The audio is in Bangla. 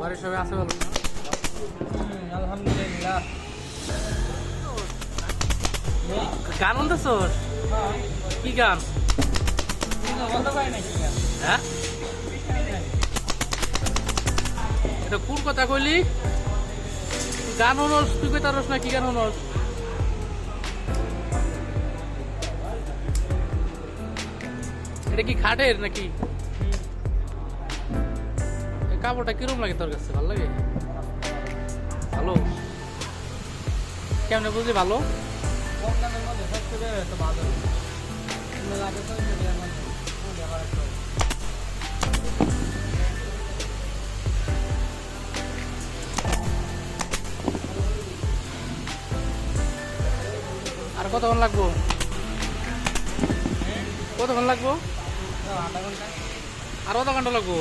বাড়ির সবাই আছে ভালো? আলহামদুলিল্লাহ। গান শুনতেছ? কি গান? হ্যাঁ? এটা কোন কথা কইলি? গান শুনস তুই কই তারস না কি গান শুনস? এটা কি খাটের নাকি? কাপড়টা কিরম লাগে তোর কাছে? ভালো লাগে? ভালো? কেমনে বুঝলি ভালো। আর কতক্ষণ লাগবো? কতক্ষণ লাগবো? আর কত ঘণ্টা লাগবো?